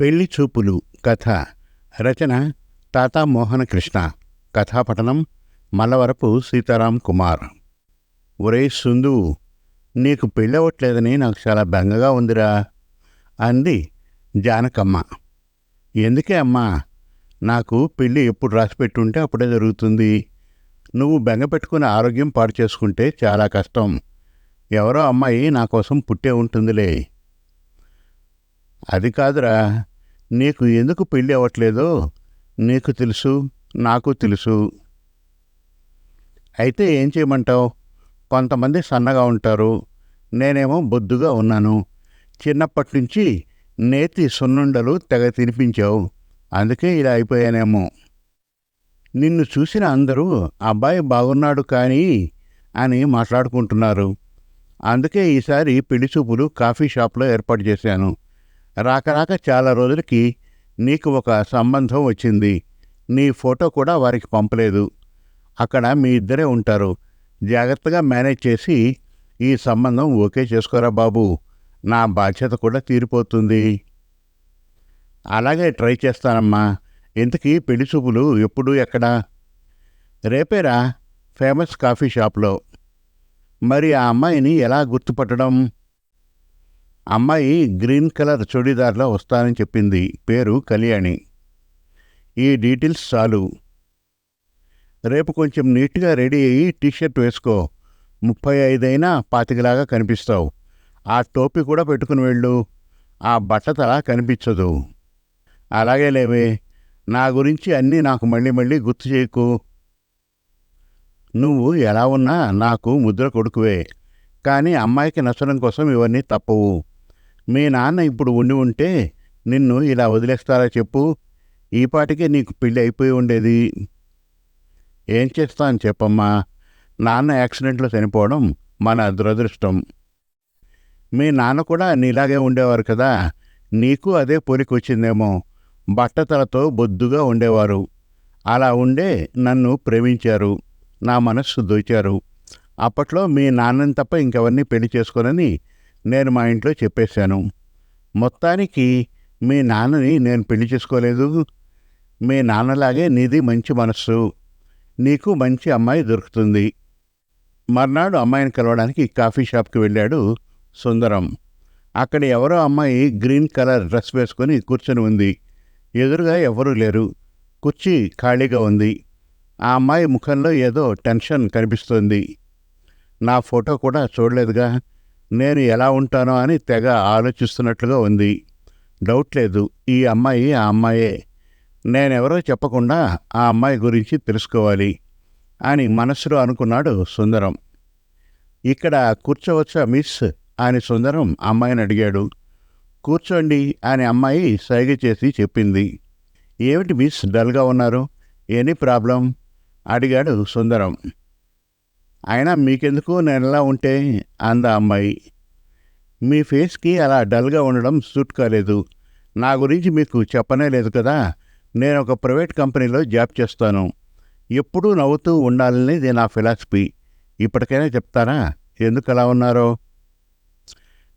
పెళ్ళి చూపులు కథ రచన తాతా మోహన కృష్ణ కథాపఠనం మల్లవరపు సీతారాం కుమార్. ఒరే సుందు నీకు పెళ్ళవట్లేదని నాకు చాలా బెంగగా ఉందిరా అంది జానకమ్మ. ఎందుకే అమ్మా నాకు పెళ్ళి ఎప్పుడు రాసిపెట్టుంటే అప్పుడే జరుగుతుంది. నువ్వు బెంగ పెట్టుకుని ఆరోగ్యం పాడు చేసుకుంటే చాలా కష్టం. ఎవరో అమ్మాయి నా కోసం పుట్టే ఉంటుందిలే. అది కాదురా నీకు ఎందుకు పెళ్ళి అవ్వట్లేదో నీకు తెలుసు నాకు తెలుసు. అయితే ఏం చేయమంటావు? కొంతమంది సన్నగా ఉంటారు. నేనేమో బొద్దుగా ఉన్నాను. చిన్నప్పటి నుంచి నేతి సున్నుండలు తెగ తినిపించావు. అందుకే ఇలా అయిపోయానేమో. నిన్ను చూసిన అందరూ అబ్బాయి బాగున్నాడు కానీ అని మాట్లాడుకుంటున్నారు. అందుకే ఈసారి పెళ్ళి చూపులు కాఫీ షాప్లో ఏర్పాటు చేశాను. రాక రాక చాలా రోజులకి నీకు ఒక సంబంధం వచ్చింది. నీ ఫోటో కూడా వారికి పంపలేదు. అక్కడ మీ ఇద్దరే ఉంటారు. జాగ్రత్తగా మేనేజ్ చేసి ఈ సంబంధం ఓకే చేసుకోరా బాబు. నా బాధ్యత కూడా తీరిపోతుంది. అలాగే ట్రై చేస్తానమ్మా. ఇంతకీ పెళ్ళి చూపులు ఎప్పుడు ఎక్కడా? రేపేరా ఫేమస్ కాఫీ షాప్లో. మరి ఆ అమ్మాయిని ఎలా గుర్తుపట్టడం? అమ్మాయి గ్రీన్ కలర్ చుడీదార్లో వస్తానని చెప్పింది. పేరు కళ్యాణి. ఈ డీటెయిల్స్ చాలు. రేపు కొంచెం నీట్గా రెడీ అయ్యి టీషర్ట్ వేసుకో. ముప్పై ఐదైనా పాతికలాగా కనిపిస్తావు. ఆ టోపీ కూడా పెట్టుకుని వెళ్ళు. ఆ బట్టతల కనిపించదు. అలాగే లేవే. నా గురించి అన్నీ నాకు మళ్ళీ మళ్ళీ గుర్తు చేయకు. నువ్వు ఎలా ఉన్నా నాకు ముద్ర కొడుకువే. కానీ అమ్మాయికి నచ్చడం కోసం ఇవన్నీ తప్పవు. మీ నాన్న ఇప్పుడు ఉండి ఉంటే నిన్ను ఇలా వదిలేస్తారా చెప్పు. ఈపాటికే నీకు పెళ్ళి అయిపోయి ఉండేది. ఏం చేస్తాను చెప్పమ్మా. నాన్న యాక్సిడెంట్లో చనిపోవడం మన దురదృష్టం. మీ నాన్న కూడా నీలాగే ఉండేవారు కదా. నీకు అదే పోలిక వచ్చిందేమో బట్టతలతో బొద్దుగా ఉండేవారు. అలా ఉండే నన్ను ప్రేమించారు. నా మనస్సు దోచారు. అప్పట్లో మీ నాన్నని తప్ప ఇంకెవరిని పెళ్ళి చేసుకోనని నేను మా ఇంట్లో చెప్పేశాను. మొత్తానికి మీ నాన్నని నేను పెళ్ళి చేసుకోలేదు. మీ నాన్నలాగే నీది మంచి మనస్సు. నీకు మంచి అమ్మాయి దొరుకుతుంది. మర్నాడు అమ్మాయిని కలవడానికి కాఫీ షాప్కి వెళ్ళాడు సుందరం. అక్కడ ఎవరో అమ్మాయి గ్రీన్ కలర్ డ్రెస్ వేసుకొని కూర్చొని ఉంది. ఎదురుగా ఎవరూ లేరు. కుర్చీ ఖాళీగా ఉంది. ఆ అమ్మాయి ముఖంలో ఏదో టెన్షన్ కనిపిస్తోంది. నా ఫోటో కూడా చూడలేదుగా. నేను ఎలా ఉంటానో అని తెగ ఆలోచిస్తున్నట్లుగా ఉంది. డౌట్ లేదు. ఈ అమ్మాయి ఆ అమ్మాయే. నేనెవరో చెప్పకుండా ఆ అమ్మాయి గురించి తెలుసుకోవాలి అని మనసులో అనుకున్నాడు సుందరం. ఇక్కడ కూర్చోవచ్చా మిస్? అని సుందరం అమ్మాయిని అడిగాడు. కూర్చోండి అని అమ్మాయి సైగ చేసి చెప్పింది. ఏమిటి మిస్? డల్గా ఉన్నారు? Any problem? అడిగాడు సుందరం. అయినా మీకెందుకు నేను ఎలా ఉంటే? అంద అమ్మాయి. మీ ఫేస్కి అలా డల్గా ఉండడం సూట్ కాలేదు. నా గురించి మీకు చెప్పనే లేదు కదా? నేను ఒక ప్రైవేట్ కంపెనీలో జాబ్ చేస్తాను. ఎప్పుడూ నవ్వుతూ ఉండాలనేది నా ఫిలాసఫీ. ఇప్పటికైనా చెప్తారా? ఎందుకు అలా ఉన్నారో?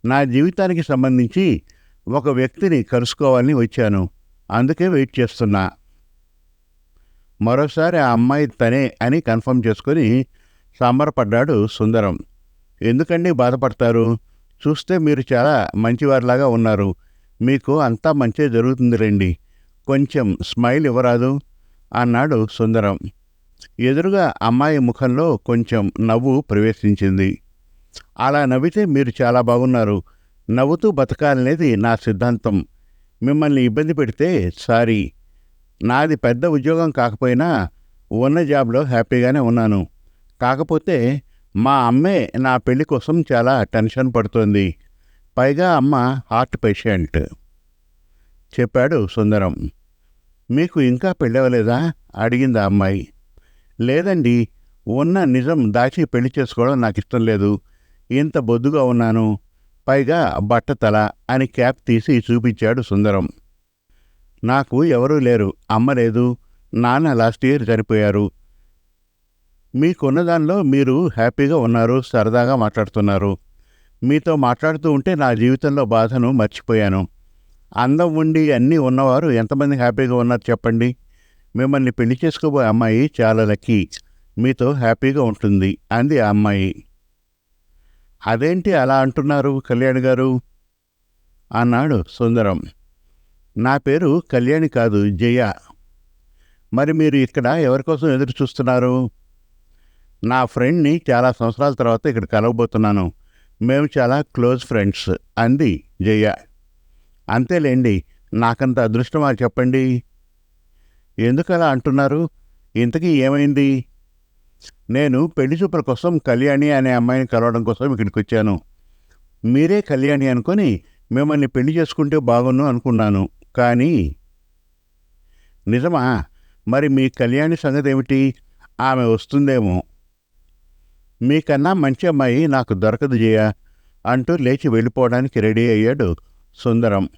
నా జీవితానికి సంబంధించి ఒక వ్యక్తిని కలుసుకోవాలని వచ్చాను. అందుకే వెయిట్ చేస్తున్నా. మరోసారి ఆ అమ్మాయి తనే అని కన్ఫర్మ్ చేసుకొని సంబరపడ్డాడు సుందరం. ఎందుకండి బాధపడతారు? చూస్తే మీరు చాలా మంచివారిలాగా ఉన్నారు. మీకు అంతా మంచి జరుగుతుంది రండి. కొంచెం స్మైల్ ఇవ్వరాదు? అన్నాడు సుందరం. ఎదురుగా అమ్మాయి ముఖంలో కొంచెం నవ్వు ప్రవేశించింది. అలా నవ్వితే మీరు చాలా బాగున్నారు. నవ్వుతూ బతకాలనేది నా సిద్ధాంతం. మిమ్మల్ని ఇబ్బంది పెడితే సారీ. నాది పెద్ద ఉద్యోగం కాకపోయినా ఉన్న జాబ్లో హ్యాపీగానే ఉన్నాను. కాకపోతే మా అమ్మే నా పెళ్ళి కోసం చాలా టెన్షన్ పడుతోంది. పైగా అమ్మ హార్ట్ పేషెంట్. చెప్పాడు సుందరం. మీకు ఇంకా పెళ్ళవలేదా? అడిగింది ఆ అమ్మాయి. లేదండి ఉన్న నిజం దాచి పెళ్ళి చేసుకోవడం నాకు ఇష్టం లేదు. ఇంత బొద్దుగా ఉన్నాను. పైగా బట్టతల అని క్యాప్ తీసి చూపించాడు సుందరం. నాకు ఎవరూ లేరు అమ్మ లేదు. నాన్న లాస్ట్ ఇయర్ చనిపోయారు. మీకున్న దానిలో మీరు హ్యాపీగా ఉన్నారు సరదాగా మాట్లాడుతున్నారు. మీతో మాట్లాడుతూ ఉంటే నా జీవితంలో బాధను మర్చిపోయాను. అందం ఉండి అన్నీ ఉన్నవారు ఎంతమంది హ్యాపీగా ఉన్నారు చెప్పండి. మిమ్మల్ని పెళ్ళి చేసుకోబోయే అమ్మాయి చాలా లక్కీ. మీతో హ్యాపీగా ఉంటుంది అంది ఆ అమ్మాయి. అదేంటి అలా అంటున్నారు కళ్యాణ్ గారు? అన్నాడు సుందరం. నా పేరు కళ్యాణి కాదు జయ. మరి మీరు ఇక్కడ ఎవరి కోసం ఎదురు చూస్తున్నారు? నా ఫ్రెండ్ని చాలా సంవత్సరాల తర్వాత ఇక్కడ కలవబోతున్నాను. మేము చాలా క్లోజ్ ఫ్రెండ్స్ అంది జయ. అంతేలేండి నాకంత అదృష్టమా చెప్పండి? ఎందుకు అలా అంటున్నారు? ఇంతకీ ఏమైంది? నేను పెళ్ళి చూపుల కోసం కళ్యాణి అనే అమ్మాయిని కలవడం కోసం ఇక్కడికి వచ్చాను. మీరే కళ్యాణి అనుకొని మిమ్మల్ని పెళ్ళి చేసుకుంటే బాగున్ను అనుకున్నాను. కానీ నిజమా? మరి మీ కళ్యాణి సంగతి ఏమిటి ఆమె వస్తుందేమో. మీకన్నా మంచి అమ్మాయి నాకు దొరకదు జయ అంటూ లేచి వెళ్ళిపోవడానికి రెడీ అయ్యాడు సుందరం.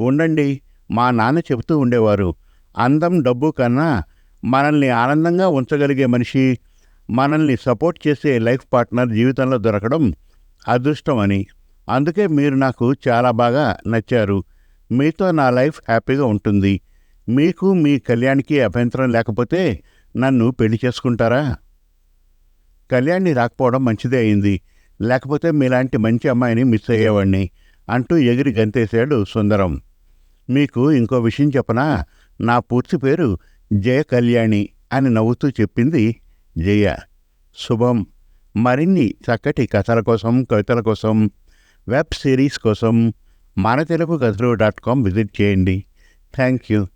ఉండండి మా నాన్న చెబుతూ ఉండేవారు. అందం డబ్బు కన్నా మనల్ని ఆనందంగా ఉంచగలిగే మనిషి మనల్ని సపోర్ట్ చేసే లైఫ్ పార్ట్నర్ జీవితంలో దొరకడం అదృష్టం అని. అందుకే మీరు నాకు చాలా బాగా నచ్చారు. మీతో నా లైఫ్ హ్యాపీగా ఉంటుంది. మీకు మీ కళ్యాణ్కి అభ్యంతరం లేకపోతే నన్ను పెళ్ళి చేసుకుంటారా? కళ్యాణ్ని రాకపోవడం మంచిదే అయింది. లేకపోతే మీలాంటి మంచి అమ్మాయిని మిస్ అయ్యేవాడిని అంటూ ఎగిరి గంతేశాడు సుందరం. మీకు ఇంకో విషయం చెప్పనా? నా పూర్తి పేరు జయ కళ్యాణి అని నవ్వుతూ చెప్పింది జయ. శుభం. మరిన్ని చక్కటి కథల కోసం కవితల కోసం వెబ్ సిరీస్ కోసం మన తెలుగు కథలు డాట్ కామ్ విజిట్ చేయండి. Thank you.